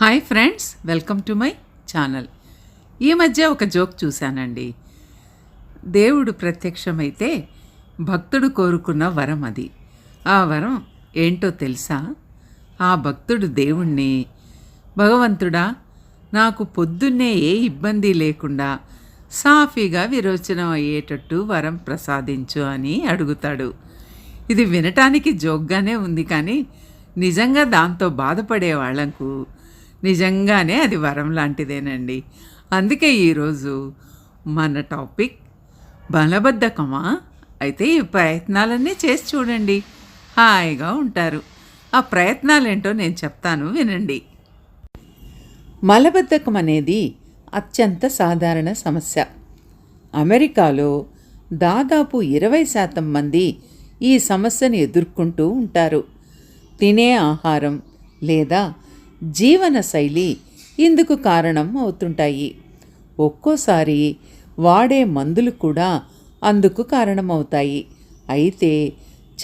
Hi friends welcome to my channel. ఈ మధ్య ఒక జోక్ చూశానండి. దేవుడు ప్రత్యక్షమైతే భక్తుడు కోరుకున్న వరం అది. ఆ వరం ఏంటో తెలుసా? ఆ భక్తుడు దేవుణ్ణి భగవంతుడా నాకు పొద్దున్నే ఏ ఇబ్బంది లేకుండా సాఫీగా విరోచనం అయ్యేటట్టు వరం ప్రసాదించు అని అడుగుతాడు. ఇది వినటానికి జోక్గానే ఉంది కానీ నిజంగా దాంతో బాధపడే వాళ్ళకు నిజంగానే అది వరం లాంటిదేనండి. అందుకే ఈరోజు మన టాపిక్ బలబద్ధకమా? అయితే ఈ ప్రయత్నాలన్నీ చేసి చూడండి. హాయిగా ఉంటారు. ఆ ప్రయత్నాలేంటో నేను చెప్తాను వినండి. మలబద్ధకం అనేది అత్యంత సాధారణ సమస్య. అమెరికాలో దాదాపు ఇరవై శాతం మంది ఈ సమస్యను ఎదుర్కొంటూ ఉంటారు. తినే ఆహారం లేదా జీవన శైలి ఇందుకు కారణం అవుతుంటాయి. ఒక్కోసారి వాడే మందులు కూడా అందుకు కారణమవుతాయి. అయితే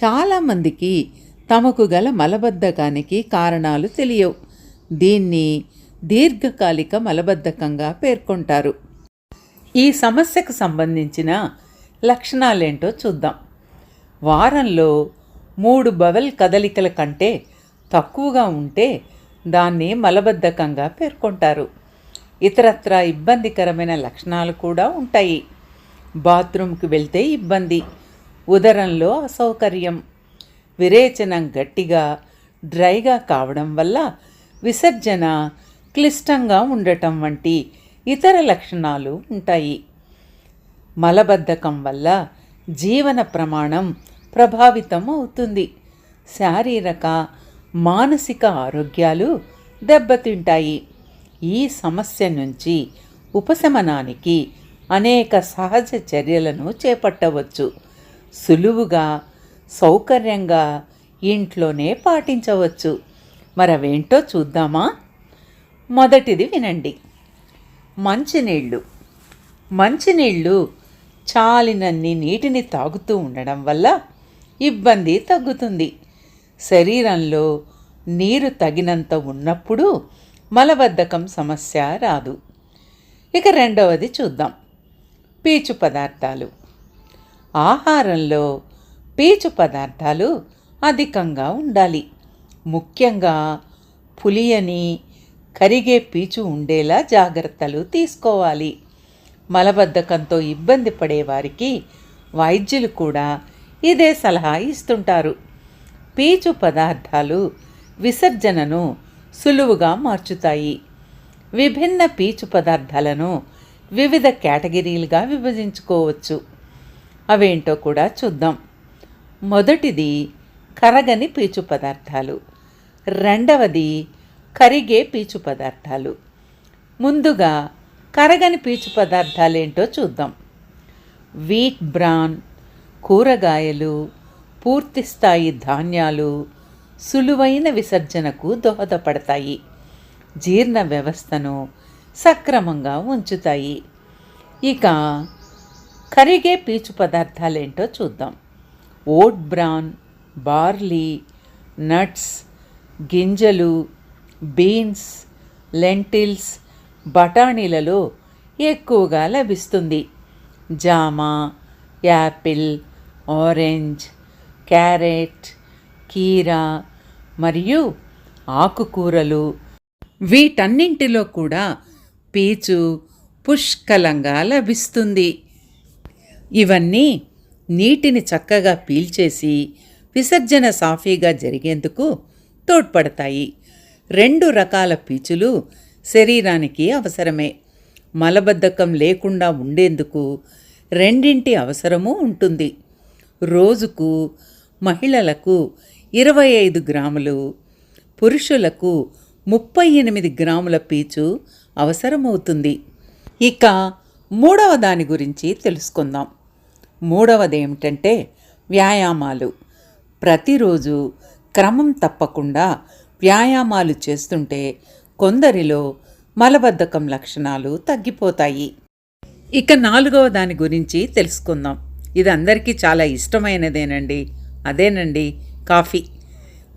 చాలామందికి తమకు గల మలబద్ధకానికి కారణాలు తెలియవు. దీన్ని దీర్ఘకాలిక మలబద్ధకంగా పేర్కొంటారు. ఈ సమస్యకు సంబంధించిన లక్షణాలేంటో చూద్దాం. వారంలో మూడు బవల్ కదలికల కంటే తక్కువగా ఉంటే దాన్ని మలబద్ధకంగా పేర్కొంటారు. ఇతరత్ర ఇబ్బందికరమైన లక్షణాలు కూడా ఉంటాయి. బాత్రూమ్కి వెళ్తే ఇబ్బంది ఉదరంలో అసౌకర్యం విరేచనం గట్టిగా డ్రైగా కావడం వల్ల విసర్జన క్లిష్టంగా ఉండటం వంటి ఇతర లక్షణాలు ఉంటాయి. మలబద్ధకం వల్ల జీవన ప్రమాణం ప్రభావితం అవుతుంది శారీరక మానసిక ఆరోగ్యాలు దెబ్బతింటాయి. ఈ సమస్య నుంచి ఉపశమనానికి అనేక సహజ చర్యలను చేపట్టవచ్చు. సులువుగా సౌకర్యంగా ఇంట్లోనే పాటించవచ్చు. మరవేంటో చూద్దామా? మొదటిది వినండి. మంచినీళ్ళు. మంచినీళ్ళు చాలినన్ని నీటిని తాగుతూ ఉండడం వల్ల ఇబ్బంది తగ్గుతుంది. శరీరంలో నీరు తగినంత ఉన్నప్పుడు మలబద్ధకం సమస్య రాదు. ఇక రెండవది చూద్దాం. పీచు పదార్థాలు. ఆహారంలో పీచు పదార్థాలు అధికంగా ఉండాలి. ముఖ్యంగా పులియని కరిగే పీచు ఉండేలా జాగ్రత్తలు తీసుకోవాలి. మలబద్ధకంతో ఇబ్బంది పడేవారికి వైద్యులు కూడా ఇదే సలహా ఇస్తుంటారు. పీచు పదార్థాలు విసర్జనను సులువుగా మార్చుతాయి. విభిన్న పీచు పదార్థాలను వివిధ కేటగిరీలుగా విభజించుకోవచ్చు. అవేంటో కూడా చూద్దాం. మొదటిది కరగని పీచు పదార్థాలు. రెండవది కరిగే పీచు పదార్థాలు. ముందుగా కరగని పీచు పదార్థాలేంటో చూద్దాం. వీట్ బ్రాన్ కూరగాయలు పూర్తి స్థాయి ధాన్యాలు సులువైన విసర్జనకు దోహదపడతాయి. జీర్ణ వ్యవస్థను సక్రమంగా ఉంచుతాయి. ఇక కరిగే పీచు పదార్థాలేంటో చూద్దాం. ఓట్ బ్రాన్ బార్లీ నట్స్ గింజలు బీన్స్ లెంటిల్స్ బఠానీలలో ఎక్కువగా లభిస్తుంది. జామ యాపిల్ ఆరెంజ్ క్యారెట్ కీరా మరియు ఆకుకూరలు. వీటన్నింటిలో కూడా పీచు పుష్కలంగా లభిస్తుంది. ఇవన్నీ నీటిని చక్కగా పీల్చేసి విసర్జన సాఫీగా జరిగేందుకు తోడ్పడతాయి. రెండు రకాల పీచులు శరీరానికి అవసరమే. మలబద్ధకం లేకుండా ఉండేందుకు రెండింటి అవసరము ఉంటుంది. రోజుకు మహిళలకు ఇరవై ఐదు గ్రాములు పురుషులకు ముప్పై ఎనిమిది గ్రాముల పీచు అవసరమవుతుంది. ఇక మూడవ దాని గురించి తెలుసుకుందాం. మూడవది ఏమిటంటే వ్యాయామాలు. ప్రతిరోజు క్రమం తప్పకుండా వ్యాయామాలు చేస్తుంటే కొందరిలో మలబద్ధకం లక్షణాలు తగ్గిపోతాయి. ఇక నాలుగవ దాని గురించి తెలుసుకుందాం. ఇది అందరికీ చాలా ఇష్టమైనదేనండి. అదేనండి కాఫీ.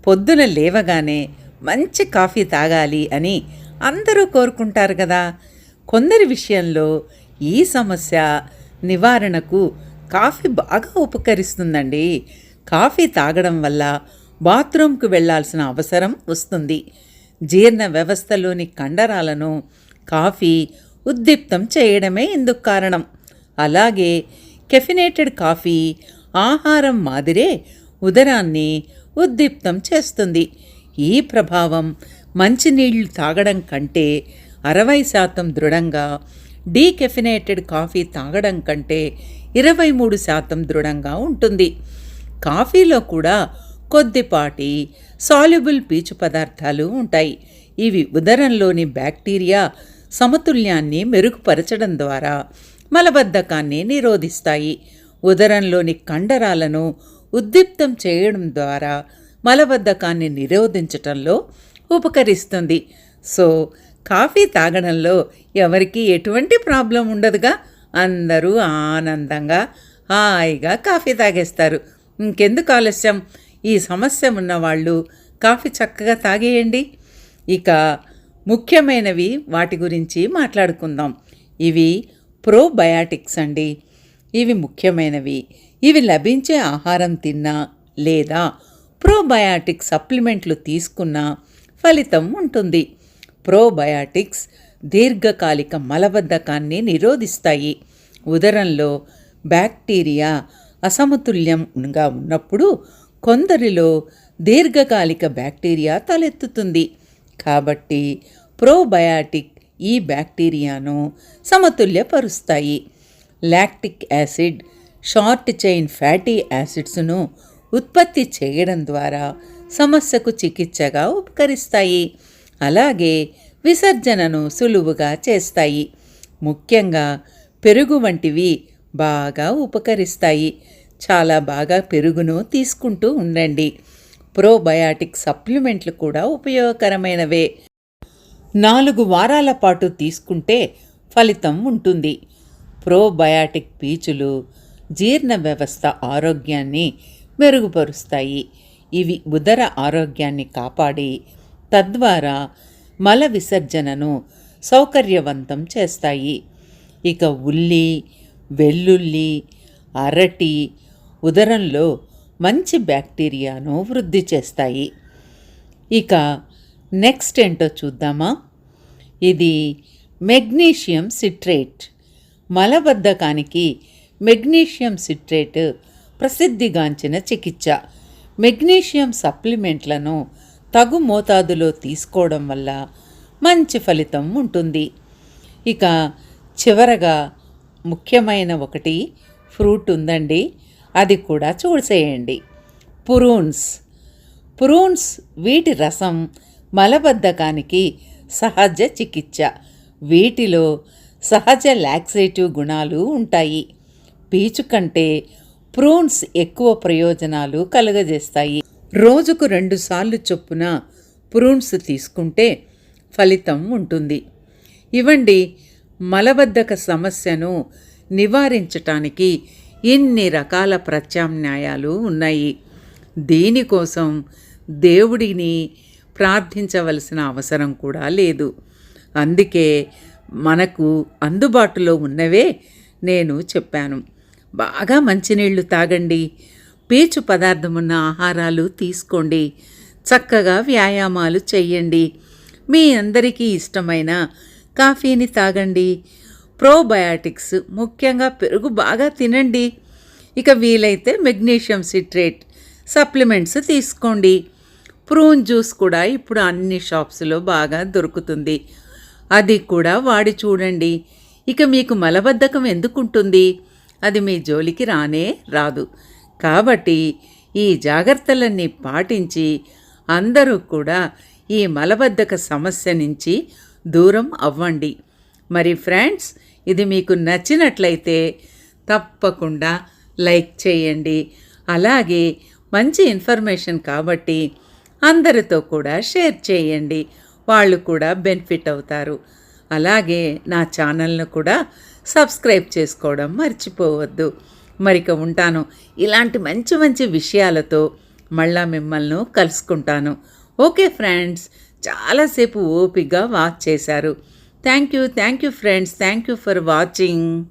పొద్దున లేవగానే మంచి కాఫీ తాగాలి అని అందరూ కోరుకుంటారు కదా. కొందరి విషయంలో ఈ సమస్య నివారణకు కాఫీ బాగా ఉపకరిస్తుందండి. కాఫీ తాగడం వల్ల బాత్రూంకు వెళ్ళాల్సిన అవసరం వస్తుంది. జీర్ణ వ్యవస్థలోని కండరాలను కాఫీ ఉద్దీప్తం చేయడమే ఇందుకు కారణం. అలాగే కెఫినేటెడ్ కాఫీ ఆహారం మాదిరే ఉదరాన్ని ఉద్దీప్తం చేస్తుంది. ఈ ప్రభావం మంచినీళ్ళు తాగడం కంటే అరవై శాతం దృఢంగా డీకెఫినేటెడ్ కాఫీ తాగడం కంటే ఇరవై మూడు శాతం దృఢంగా ఉంటుంది. కాఫీలో కూడా కొద్దిపాటి సాల్యుబుల్ పీచు పదార్థాలు ఉంటాయి. ఇవి ఉదరంలోని బ్యాక్టీరియా సమతుల్యాన్ని మెరుగుపరచడం ద్వారా మలబద్ధకాన్ని నిరోధిస్తాయి. ఉదరంలోని కండరాలను ఉద్దీప్తం చేయడం ద్వారా మలబద్ధకాన్ని నిరోధించటంలో ఉపకరిస్తుంది. సో కాఫీ తాగడంలో ఎవరికి ఎటువంటి ప్రాబ్లం ఉండదుగా? అందరూ ఆనందంగా హాయిగా కాఫీ తాగేస్తారు. ఇంకెందుకు ఆలస్యం? ఈ సమస్య ఉన్నవాళ్ళు కాఫీ చక్కగా తాగేయండి. ఇక ముఖ్యమైనవి వాటి గురించి మాట్లాడుకుందాం. ఇవి ప్రోబయాటిక్స్ అండి. ఇవి ముఖ్యమైనవి. ఇవి లభించే ఆహారం తిన్నా లేదా ప్రోబయాటిక్ సప్లిమెంట్లు తీసుకున్నా ఫలితం ఉంటుంది. ప్రోబయాటిక్స్ దీర్ఘకాలిక మలబద్ధకాన్ని నిరోధిస్తాయి. ఉదరంలో బ్యాక్టీరియా అసమతుల్యంగా ఉన్నప్పుడు కొందరిలో దీర్ఘకాలిక బ్యాక్టీరియా తలెత్తుతుంది. కాబట్టి ప్రోబయాటిక్ ఈ బ్యాక్టీరియాను సమతుల్యపరుస్తాయి. Lactic acid short chain fatty యాసిడ్స్ను ఉత్పత్తి చేయడం ద్వారా సమస్యకు చికిత్సగా ఉపకరిస్తాయి. అలాగే విసర్జనను సులువుగా చేస్తాయి. ముఖ్యంగా పెరుగు వంటివి బాగా ఉపకరిస్తాయి. చాలా బాగా పెరుగును తీసుకుంటూ ఉండండి. ప్రోబయాటిక్ సప్లిమెంట్లు కూడా ఉపయోగకరమైనవే. నాలుగు వారాల పాటు తీసుకుంటే ఫలితం ఉంటుంది. ప్రోబయాటిక్ పీచులు జీర్ణ వ్యవస్థ ఆరోగ్యాన్ని మెరుగుపరుస్తాయి. ఇవి ఉదర ఆరోగ్యాన్ని కాపాడి తద్వారా మల విసర్జనను సౌకర్యవంతం చేస్తాయి. ఇక ఉల్లి వెల్లుల్లి అరటి ఉదరంలో మంచి బ్యాక్టీరియాను వృద్ధి చేస్తాయి. ఇక నెక్స్ట్ ఏంటో చూద్దామా? ఇది మెగ్నీషియం సిట్రేట్. మలబద్ధకానికి మెగ్నీషియం సిట్రేట్ ప్రసిద్ధిగాంచిన చికిత్స. మెగ్నీషియం సప్లిమెంట్లను తగు మోతాదులో తీసుకోవడం వల్ల మంచి ఫలితం ఉంటుంది. ఇక చివరగా ముఖ్యమైన ఒకటి ఫ్రూట్ ఉందండి. అది కూడా చూసేయండి. పురూన్స్. పురూన్స్ వీటి రసం మలబద్ధకానికి సహజ చికిత్స. వీటిలో సహజ లాక్సేటివ్ గుణాలు ఉంటాయి. పీచు కంటే ప్రూన్స్ ఎక్కువ ప్రయోజనాలు కలుగజేస్తాయి. రోజుకు రెండుసార్లు చొప్పున ప్రూన్స్ తీసుకుంటే ఫలితం ఉంటుంది. ఇవ్వండి మలబద్ధక సమస్యను నివారించటానికి ఇన్ని రకాల ప్రత్యామ్నాయాలు ఉన్నాయి. దీనికోసం దేవుడిని ప్రార్థించవలసిన అవసరం కూడా లేదు. అందుకే మనకు అందుబాటులో ఉన్నవే నేను చెప్పాను. బాగా మంచినీళ్ళు తాగండి. పీచు పదార్థమున్న ఆహారాలు తీసుకోండి. చక్కగా వ్యాయామాలు చేయండి మీ అందరికీ ఇష్టమైన కాఫీని తాగండి. ప్రోబయాటిక్స్ ముఖ్యంగా పెరుగు బాగా తినండి. ఇక వీలైతే మెగ్నీషియం సిట్రేట్ సప్లిమెంట్స్ తీసుకోండి. ప్రూన్ జ్యూస్ కూడా ఇప్పుడు అన్ని షాప్స్లో బాగా దొరుకుతుంది. అది కూడా వాడి చూడండి. ఇక మీకు మలబద్ధకం ఎందుకుంటుంది? అది మీ జోలికి రానే రాదు. కాబట్టి ఈ జాగ్రత్తలన్నీ పాటించి అందరూ కూడా ఈ మలబద్ధక సమస్య నుంచి దూరం అవ్వండి. మరి ఫ్రెండ్స్ ఇది మీకు నచ్చినట్లయితే తప్పకుండా లైక్ చేయండి. అలాగే మంచి ఇన్ఫర్మేషన్ కాబట్టి అందరితో కూడా షేర్ చేయండి. వాళ్ళు కూడా బెనిఫిట్ అవుతారు. అలాగే నా ఛానల్ను కూడా సబ్స్క్రైబ్ చేసుకోవడం మర్చిపోవద్దు. మరిక ఉంటాను. ఇలాంటి మంచి మంచి విషయాలతో మళ్ళా మిమ్మల్ని కలుసుకుంటాను. Okay friends. చాలాసేపు ఓపిగ్గా వాచ్ చేశారు. Thank you. Thank you friends. Thank you for watching.